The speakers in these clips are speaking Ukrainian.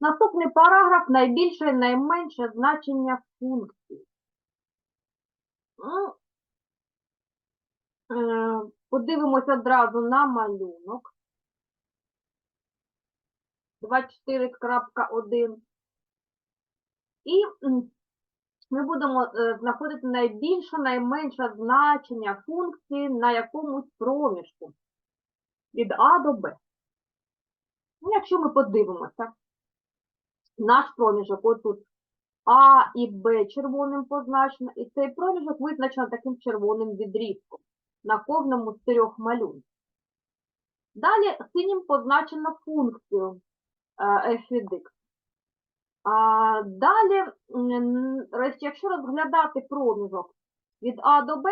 Наступний параграф найбільше і найменше значення функції. Ну, е, Подивимося одразу на малюнок. 24.1. І ми будемо е, знаходити найбільше, найменше значення функції на якомусь проміжку від А до Б. Ну, якщо ми подивимося, наш проміжок отут А і Б червоним позначено, і цей проміжок визначено таким червоним відрізком на кожному з трьох малюнків. Далі синім позначено функцію е, f від x. Далі, якщо розглядати проміжок від А до Б,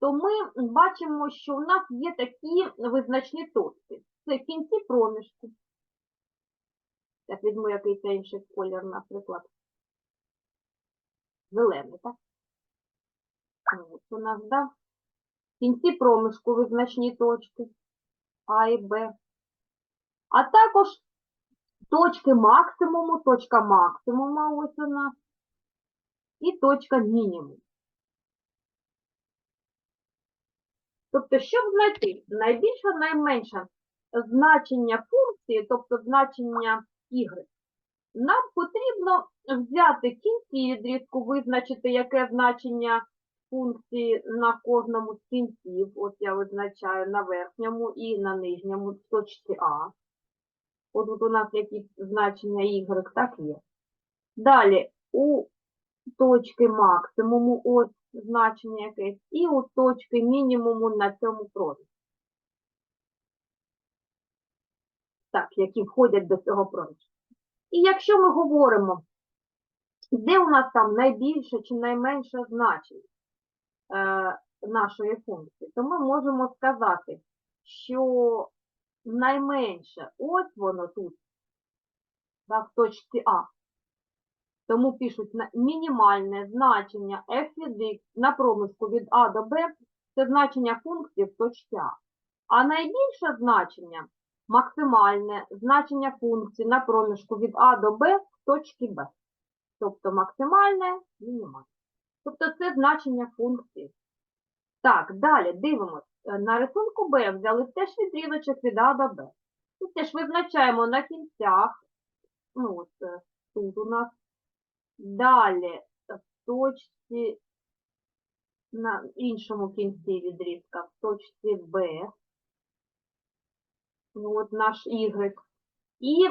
то ми бачимо, що у нас є такі визначні точки. Це кінці проміжку. Так, візьму якийсь інший колір, наприклад. Зелений, так? Ось у нас, да? В кінці проміжку визначні точки А і Б. А також точки максимуму, точка максимума ось у нас, і точка мінімуму. Тобто, щоб знайти найбільше, найменше значення функції, тобто значення y, нам потрібно взяти кінці відрізку, визначити, яке значення функції на кожному з кінців. От я визначаю на верхньому і на нижньому точці А. От тут у нас якісь значення y, так є. Далі у точки максимуму, ось значення якесь, і у точки мінімуму на цьому проміжку. Так, які входять до цього проміжку. І якщо ми говоримо, де у нас там найбільше чи найменше значення е, нашої функції, то ми можемо сказати, що найменше ось воно тут, да, в точці А. Тому пишуть мінімальне значення f від x на проміжку від А до Б це значення функції в точці А. А найбільше значення максимальне значення функції на проміжку від А до Б в точці Б. Тобто максимальне, мінімальне. Тобто це значення функції. Так, далі дивимось. Е, На рисунку Б взяли теж відрізочок від А до Б. І теж визначаємо на кінцях. Ну, от е, тут у нас. Далі е, в точці на іншому кінці відрізка, в точці Б. Ну, от наш Y. І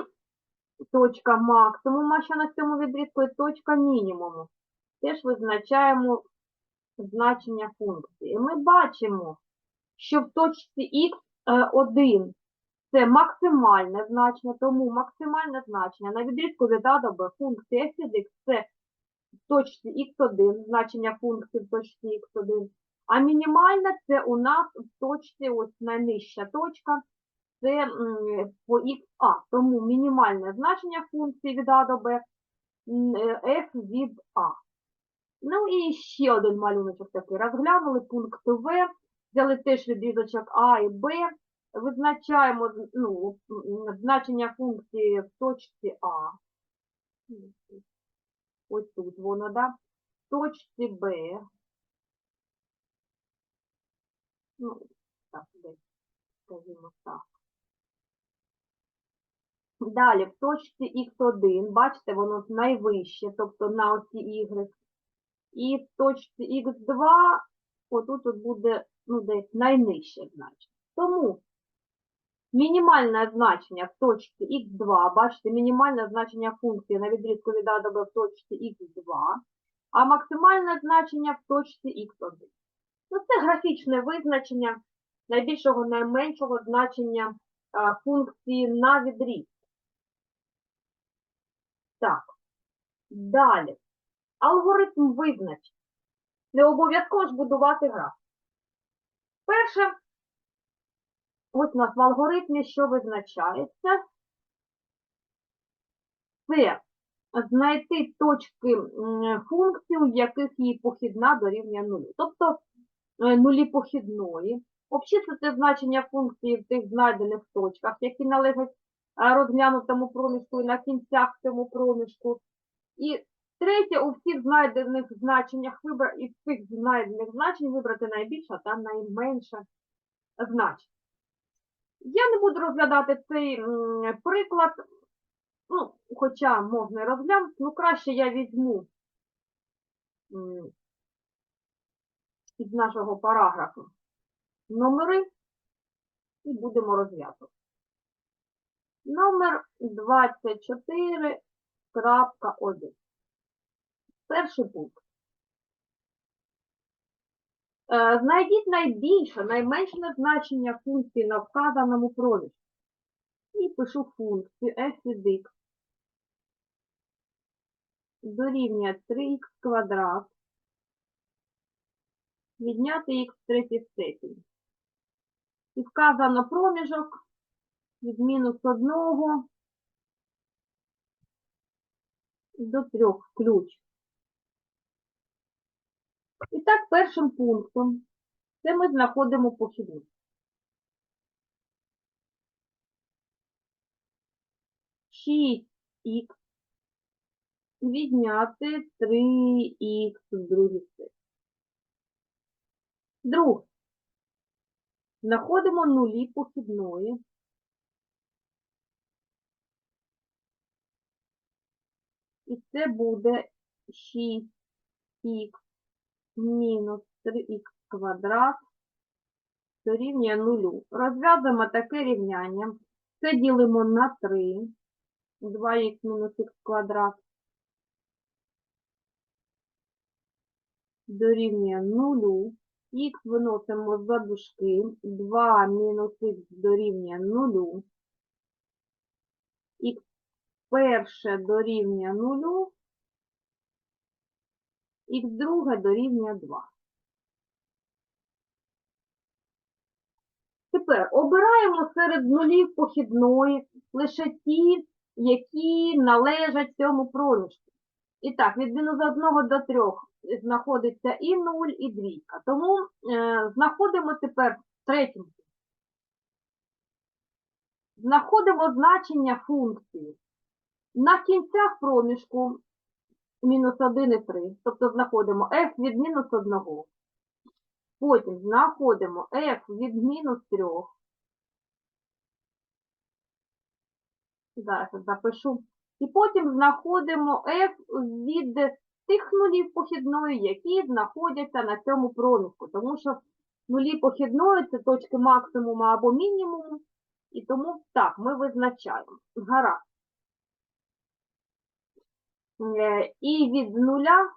точка максимума, що на цьому відрізку, і точка мінімуму. Теж визначаємо значення функції. І ми бачимо, що в точці x1 це максимальне значення, тому максимальне значення на відрізку від А до Б функції f від x це в точці x1, значення функції в точці x1, а мінімальне це у нас в точці, ось найнижча точка, це по xa. Тому мінімальне значення функції від А до Б е, f від А. Ну і ще один малюночок такий. Розглянули пункт В, взяли теж відрізочок А і Б, визначаємо ну, значення функції в точці А. Ось тут воно, да? В точці Б. Ну, так, десь, скажімо так. Далі, в точці Х1, бачите, воно найвище, тобто на оці Y. І в точці Х2, отут от буде, ну, десь найнижче значення. Тому мінімальне значення в точці Х2, бачите, мінімальне значення функції на відрізку від А до Б в точці Х2, а максимальне значення в точці Х1. Ну, це графічне визначення найбільшого, найменшого значення функції на відріз. Так, далі. Алгоритм визначення. Не обов'язково ж будувати графік. Перше, ось у нас в алгоритмі, що визначається, це знайти точки м, функції, у яких її похідна дорівнює нулю. Тобто е, нулі похідної, обчислити значення функції в тих знайдених точках, які належать розглянутому проміжку і на кінцях цьому проміжку. І третє, у всіх знайдених значеннях вибра... із цих знайдених значень вибрати найбільше та найменше значень. Я не буду розглядати цей приклад, ну, хоча можна і розглянути, ну краще я візьму із нашого параграфу номери і будемо розв'язувати. Номер 24.1. Перший пункт. Е, Знайдіть найбільше, найменше значення функції на вказаному проміжку. І пишу функцію f від x дорівнює 3х квадрат відняти х в третій степені. І вказано проміжок від мінус 1 до 3 ключ. І так, першим пунктом це ми знаходимо похідну. Шість х відняти 3х в другій степені. Друге. Знаходимо нулі похідної. І це буде 6х мінус 3х квадрат дорівнює нулю. Розв'язуємо таке рівняння. Це ділимо на 3. 2х мінус х квадрат дорівнює нулю. Х виносимо за дужки. 2 мінус х дорівнює нулю. Х перше дорівнює нулю. Х друге дорівнює 2. Тепер обираємо серед нулів похідної лише ті, які належать цьому проміжку. І так, від мінус 1 до 3 знаходиться і 0, і двійка. Тому е, знаходимо тепер третім. Знаходимо значення функції. На кінцях проміжку мінус 1 і 3, тобто знаходимо f від мінус 1. Потім знаходимо f від мінус 3. Зараз я запишу. І потім знаходимо f від тих нулів похідної, які знаходяться на цьому проміжку. Тому що нулі похідної це точки максимуму або мінімуму. І тому так, ми визначаємо. Гаразд. Е, І від нуля,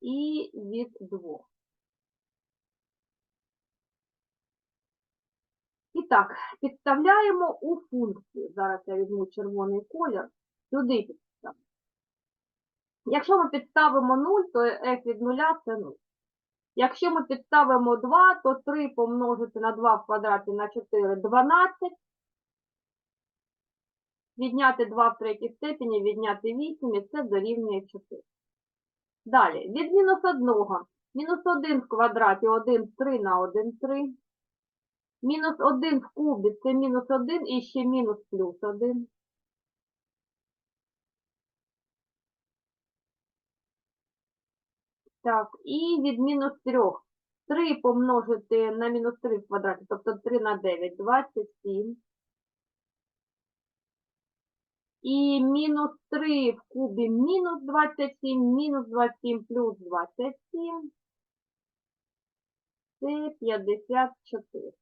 і від двох. І так, підставляємо у функцію. Зараз я візьму червоний колір. Сюди підставимо. Якщо ми підставимо 0, то f від 0 це 0. Якщо ми підставимо 2, то 3 помножити на 2 в квадраті на 4 – 12. Відняти 2 в третій степені, відняти 8, і це дорівнює 4. Далі, від мінус 1. Мінус 1 в квадраті 1, 3 на 1, 3. Мінус 1 в кубі це мінус 1 і ще мінус плюс 1. Так, і від мінус 3. 3 помножити на мінус 3 в квадраті, тобто 3 на 9, 27. І мінус 3 в кубі мінус 27, мінус 27 плюс 27. Це 54.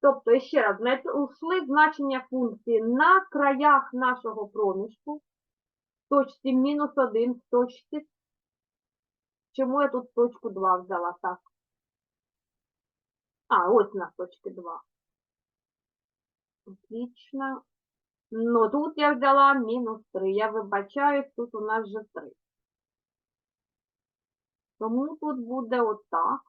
Тобто, ще раз, знайшли значення функції на краях нашого проміжку. В точці мінус 1 в точці. Чому я тут точку 2 взяла так? А, ось на точці 2. Отлично. Ну, тут я взяла мінус 3. Я вибачаюсь, тут у нас вже 3. Тому тут буде отак.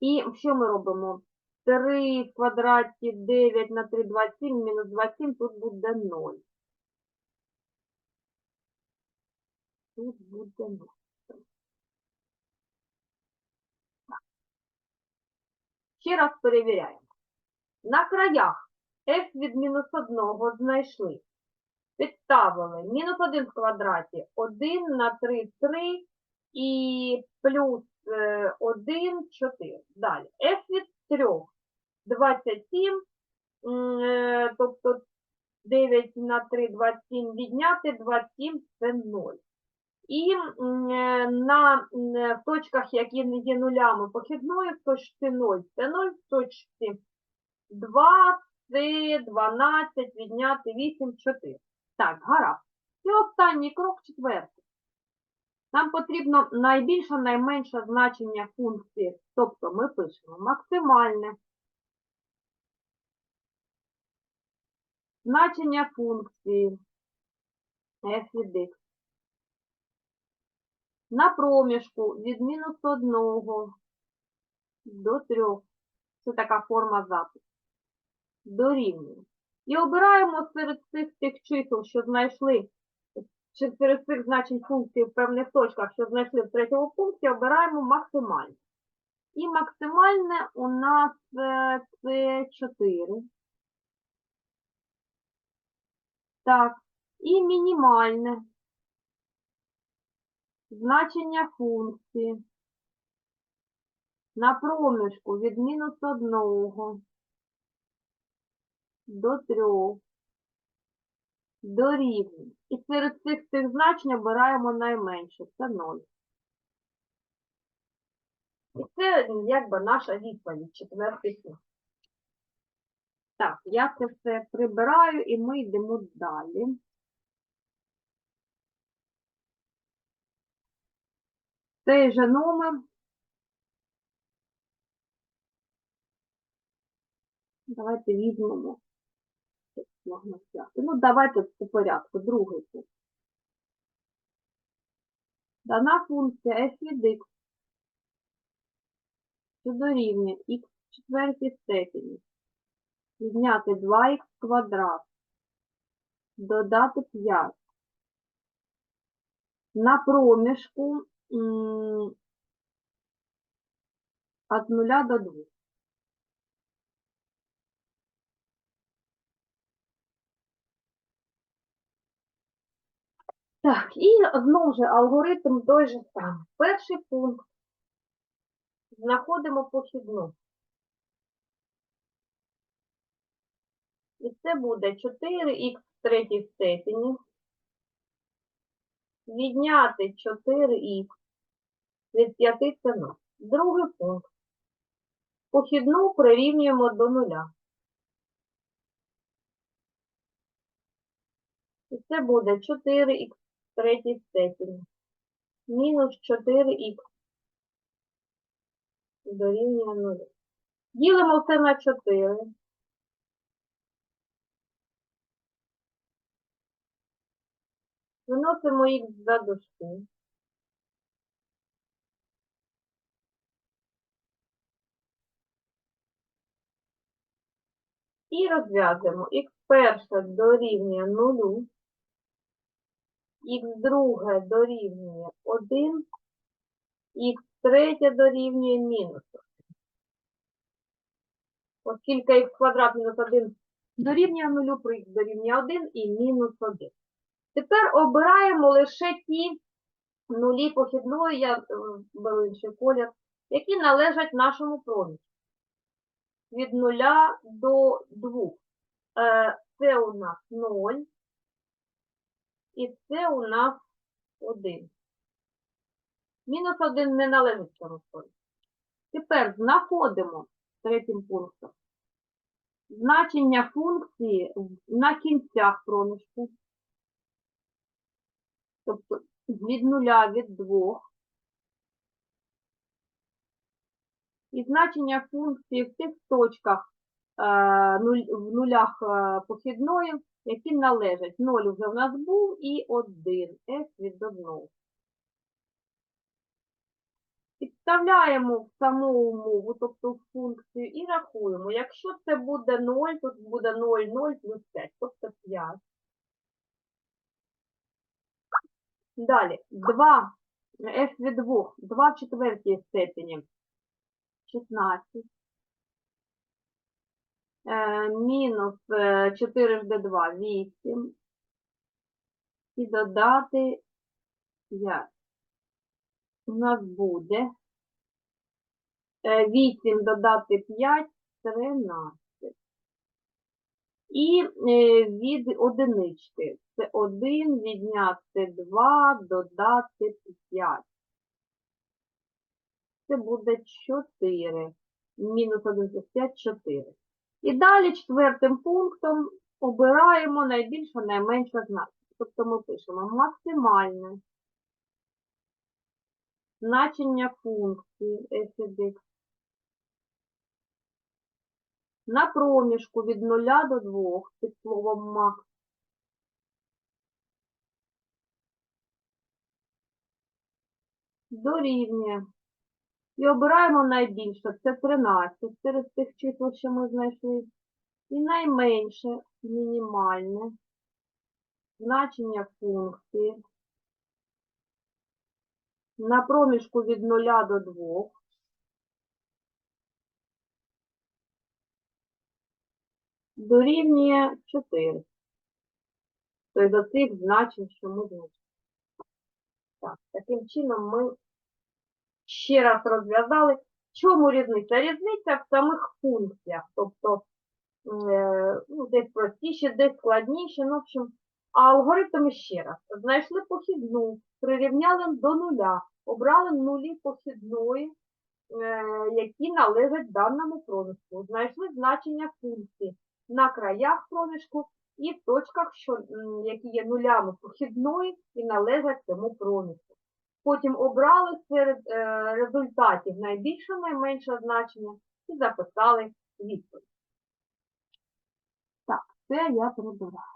І що ми робимо? 3 в квадраті 9 на 3, 27, мінус 27, тут буде 0. Тут буде 0. Ще раз перевіряємо. На краях f від мінус 1 знайшли. Підставили мінус 1 в квадраті 1 на 3 3 і плюс е, 1 4. Далі f від 3 27, е, тобто 9 на 3 27 відняти 27 це 0. І е, на е, в точках, які є нулями похідної, в точці 0 це 0, в точці 2 це 12, відняти 8, 4. Так, гаразд. І останній крок четвертий. Нам потрібно найбільше, найменше значення функції. Тобто ми пишемо максимальне значення функції f від x на проміжку від мінус 1 до 3. Це така форма запису. Дорівнює. І обираємо серед цих тих чисел, що знайшли, чи серед цих значень функції в певних точках, що знайшли в третьому пункті, обираємо максимальне. І максимальне у нас е, це 4. Так, і мінімальне значення функції на проміжку від мінус 1 до 3 дорівнює. І серед цих цих значень обираємо найменше, це 0. І це якби наша відповідь, четвертий пункт. Так, я це все прибираю і ми йдемо далі. Цей же номер. Давайте візьмемо. Можна взяти. Ну, давайте по порядку. Другий пункт. Дана функція f від x, що дорівнює x в четвертій степені. Відняти 2х квадрат. Додати 5. На проміжку м, від 0 до 2. Так, і знову ж алгоритм той же самий. Перший пункт. Знаходимо похідну. І це буде 4х в третій степені. Відняти 4х від 5 це 0. Другий пункт. Похідну прирівнюємо до нуля. І це буде 4х в третій степені. Мінус 4х дорівнює 0. Ділимо все на 4. Виносимо х за дужки. І розв'язуємо. х перше дорівнює 0, х друге дорівнює 1, х третє дорівнює мінус 1. Оскільки х квадрат мінус 1 дорівнює 0, при х дорівнює 1 і мінус 1. Тепер обираємо лише ті нулі похідної, я е, беру колір, які належать нашому проміжку. Від 0 до 2. Е, Це у нас 0. І це у нас 1. Мінус 1 не належить проміжку. Тепер знаходимо третім пунктом значення функції на кінцях проміжку. Тобто від нуля, від двох. І значення функції в тих точках в нулях е, похідної, які належать. 0 вже в нас був і 1, f від 1. Підставляємо в саму умову, тобто в функцію, і рахуємо. Якщо це буде 0, тут буде 0, 0 плюс 5, тобто 5. Далі, 2, f від 2, 2 в четвертій степені, 16. Е, мінус е, 4 жди 2 8 і додати 5. У нас буде е, 8 додати 5 13. І е, від одинички. Це 1 відняти 2, додати 5. Це буде 4. Мінус 1 плюс 5 – 4. І далі четвертим пунктом обираємо найбільше, найменше значення. Тобто ми пишемо максимальне значення функції f від x на проміжку від 0 до 2 під словом макс. Дорівнює. І обираємо найбільше. Це 13 серед тих чисел, що ми знайшли. І найменше мінімальне значення функції на проміжку від 0 до 2 дорівнює 4. Тобто до цих значень, що ми знайшли. Так, таким чином ми ще раз розв'язали. Чому різниця? Різниця в самих функціях. Тобто, е, ну, десь простіше, десь складніше. Ну, в общем, а алгоритм ще раз. Знайшли похідну, прирівняли до нуля, обрали нулі похідної, е, які належать даному проміжку. Знайшли значення функції на краях проміжку і в точках, що, які є нулями похідної і належать цьому проміжку. Потім обрали серед е, результатів найбільше, найменше значення і записали відповідь. Так, це я прибираю.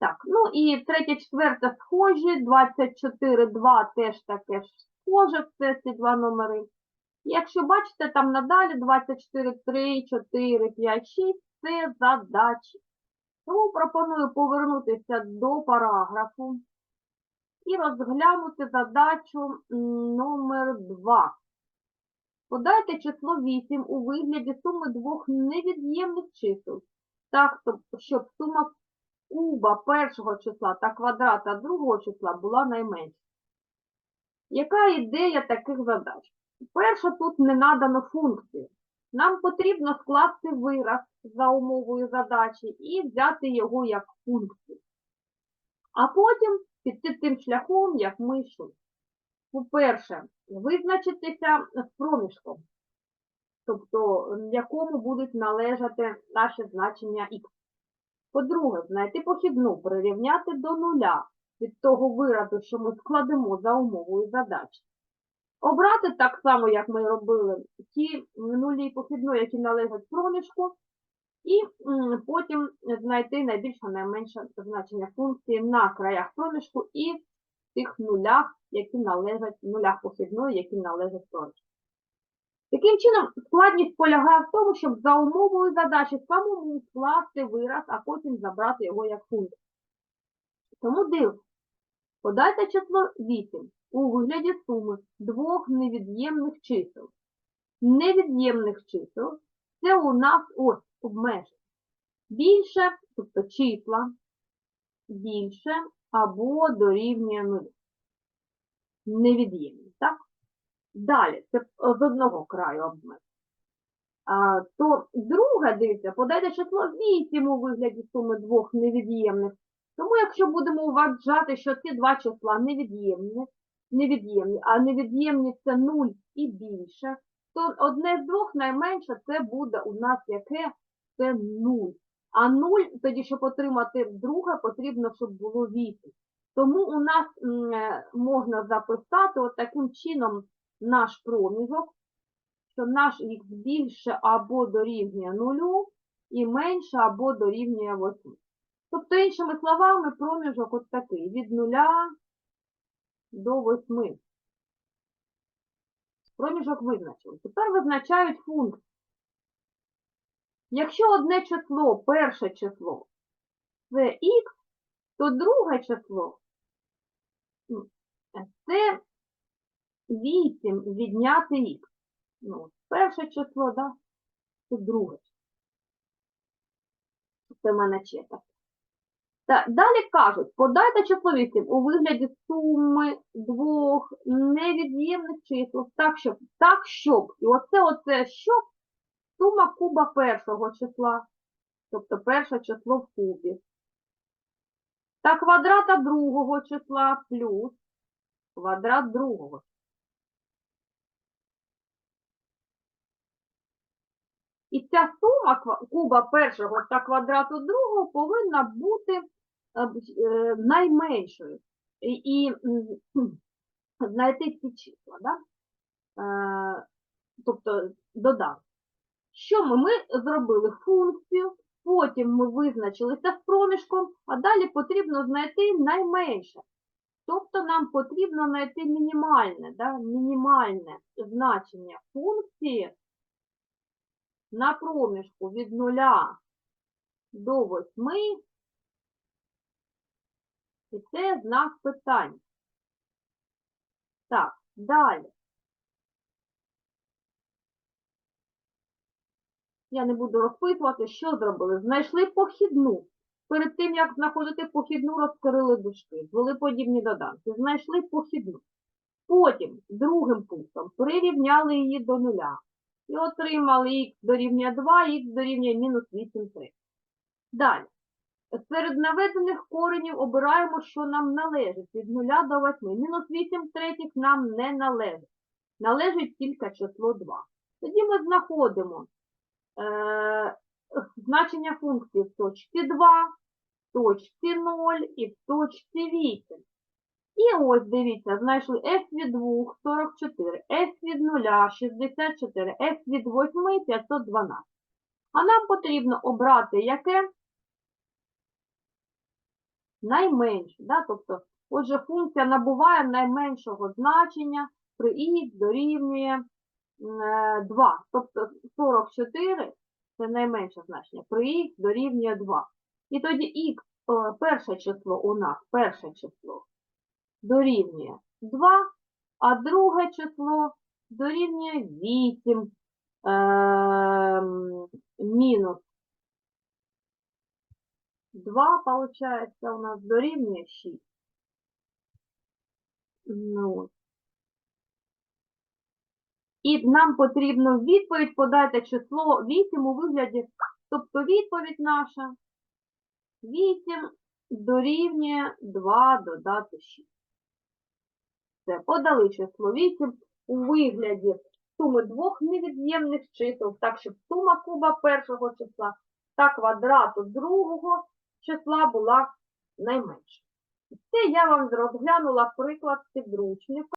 Так, ну і третє, четверте схожі, 24, 2 теж таке ж схоже, це ці два номери. Якщо бачите, там надалі 24, 3, 4, 5, 6 це задачі. Тому пропоную повернутися до параграфу і розглянути задачу номер 2. Подайте число 8 у вигляді суми двох невід'ємних чисел, так, щоб сума куба першого числа та квадрата другого числа була найменша. Яка ідея таких задач? Перше, тут не надано функцію. Нам потрібно скласти вираз за умовою задачі і взяти його як функцію. А потім піти тим шляхом, як ми йшли. По-перше, визначитися з проміжком, тобто якому будуть належати наші значення х. По-друге, знайти похідну, прирівняти до нуля від того виразу, що ми складемо за умовою задачі. Обрати так само, як ми робили, ті нулі похідної, які належать проміжку, і потім знайти найбільше найменше значення функції на краях проміжку і в тих нулях, які належать, нулях похідної, які належать проміжку. Таким чином, складність полягає в тому, щоб за умовою задачі самому скласти вираз, а потім забрати його як функцію. Тому дивимося. Подайте число 8 у вигляді суми двох невід'ємних чисел. Невід'ємних чисел це у нас ось обмеження. Більше, тобто числа, більше або дорівнює нулю. Невід'ємні, так? Далі, це з одного краю обмеження. То друге, дивіться, подайте число 8 у вигляді суми двох невід'ємних. Тому якщо будемо вважати, що ці два числа невід'ємні, невід'ємні, а невід'ємні це 0 і більше, то одне з двох найменше це буде у нас яке? Це 0. А 0, тоді, щоб отримати друге, потрібно, щоб було 8. Тому у нас е, можна записати от таким чином наш проміжок, що наш х більше або дорівнює 0 і менше або дорівнює 8. Тобто, іншими словами, проміжок от такий, від 0 до 8. Проміжок визначили. Тепер визначають функції. Якщо одне число, перше число, це х, то друге число це 8 відняти х. Ну, перше число, да? Це друге. Це в мене четверть. Та, далі кажуть, подайте число 8 у вигляді суми двох невід'ємних чисел, так, щоб, так, щоб, і оце, оце, щоб, сума куба першого числа, тобто перше число в кубі, та квадрата другого числа плюс квадрат другого. І ця сума куба першого та квадрату другого повинна бути е, е, найменшою. І, і знайти ці числа, да? Е, тобто додати. Що ми? Ми зробили функцію, потім ми визначилися з проміжком, а далі потрібно знайти найменше. Тобто нам потрібно знайти мінімальне, да? мінімальне значення функції на проміжку від 0 до 8, і це знак питання. Так, далі. Я не буду розпитувати, що зробили. Знайшли похідну. Перед тим, як знаходити похідну, розкрили дужки, звели подібні доданки. Знайшли похідну. Потім, другим пунктом, прирівняли її до нуля. І отримали х дорівнює 2, х дорівнює мінус 8 3. Далі. Серед наведених коренів обираємо, що нам належить від 0 до 8. Мінус 8 третіх нам не належить. Належить тільки число 2. Тоді ми знаходимо значення функції в точці 2, в точці 0 і в точці 8. І ось, дивіться, знайшли f від 2 – 44, f від 0 – 64, f від 8 – 512. А нам потрібно обрати яке? Найменше. Да? Тобто, отже, функція набуває найменшого значення при х дорівнює 2. Тобто 44 це найменше значення, при х дорівнює 2. І тоді х, е, перше число у нас, перше число дорівнює 2, а друге число дорівнює 8 ем, мінус 2, получається, у нас дорівнює 6. Ну. І нам потрібно відповідь подати число 8 у вигляді, тобто відповідь наша 8 дорівнює 2 додати 6. Це подали число 8 у вигляді суми двох невід'ємних чисел, так, щоб сума куба першого числа та квадрату другого числа була найменша. Це я вам розглянула приклад підручника.